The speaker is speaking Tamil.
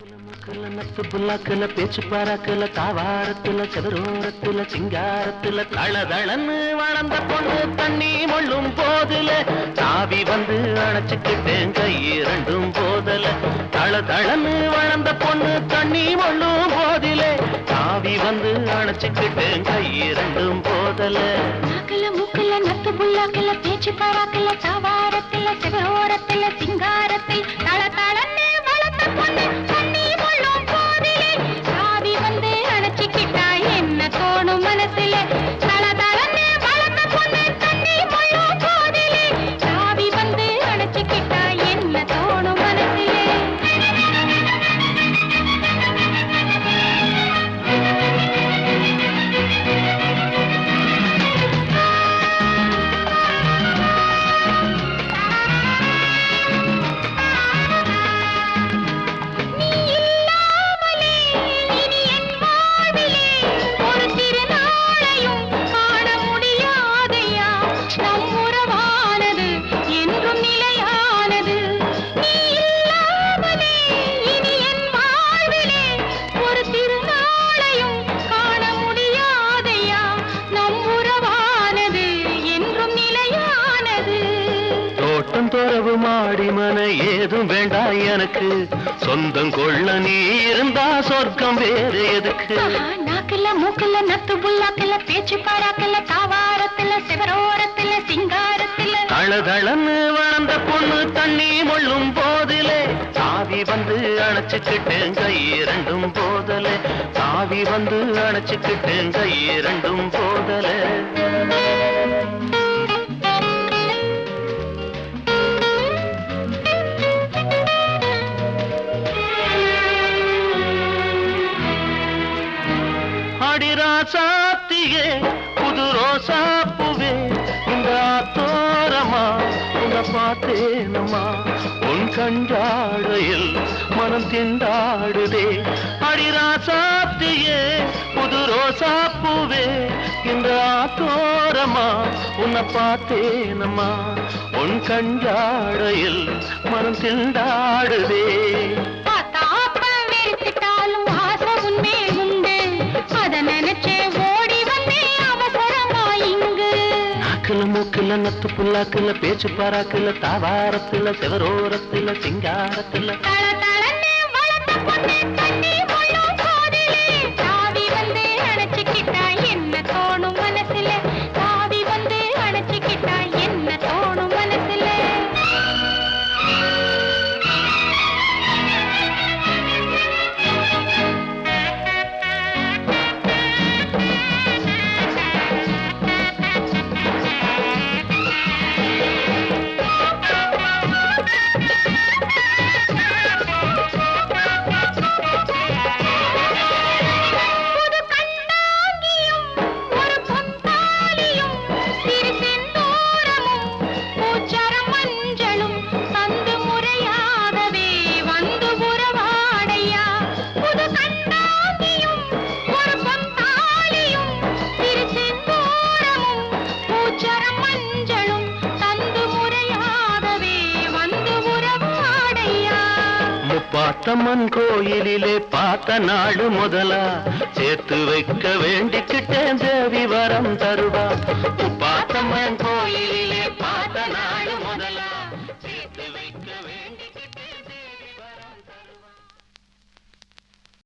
மூக்குல நத்து புல்லாக்குல பேச்சு பாராக்கல தாவாரத்துல சதுரோரத்துல சிங்காரத்துல தளதளன்னு வளர்ந்த பொண்ணு தண்ணி மொள்ளும் போதுல. சாவி வந்து அணைச்சுக்கிட்டேன் கை இரண்டும் போதல. தளதளன்னு வளர்ந்த பொண்ணு தண்ணி மொள்ளும் போதில. சாவி வந்து அணைச்சுக்கிட்டேன் கை இரண்டும் போதல. நாக்குல மூக்குல நத்து புல்லாக்கல பேச்சு பாராக்கல தாவாரத்துல சிவரோரத்துல சிங்காரத்தில் தோட்டம் துறவு மாடி மன ஏதும் வேண்டாம் எனக்கு. சொந்தம் கொள்ள நீ இருந்தா சொர்க்கம் வேறு எதுக்கு? நாக்குல மூக்குல நத்து புல்லாக்குல பேச்சு பாராக்குல தாவாரத்துல சிவரோரத்துல சிங்காரத்துல. தளதளன்னு வளர்ந்த பொண்ணு தண்ணி மொள்ளும் போதிலே. சாவி வந்து அணைச்சுக்கிட்டேன் கை இரண்டும் போதலே. சாவி வந்து அணைச்சுக்கிட்டேன் கை இரண்டும் போதலே. அடிராசாத்தியே புது ரோசா ரோசாப்புவே இந்த தோரமா உன்னை பார்த்தேனம்மா உன் கண்டாடையில் மனம் திண்டாடுதே. அடிராசாத்தியே புது ரோசா ரோசாப்புவே இந்த தோரமா உன்னை பார்த்தேனம்மா உன் கண்டாடையில் மனம் திண்டாடுதே. நாக்குல நத்து புல்லாக்குல பேச்சு பாராக்குல தாவாரத்துல செவரோரத்துல சிங்காரத்துல. முப்பாத்தம்மன் கோயிலிலே பார்த்த நாடு முதலா. சேர்த்து வைக்க வேண்டிக்கிட்டேன் தேவி வரம் தருவா. முப்பாத்தம்மன் கோயிலிலே பார்த்த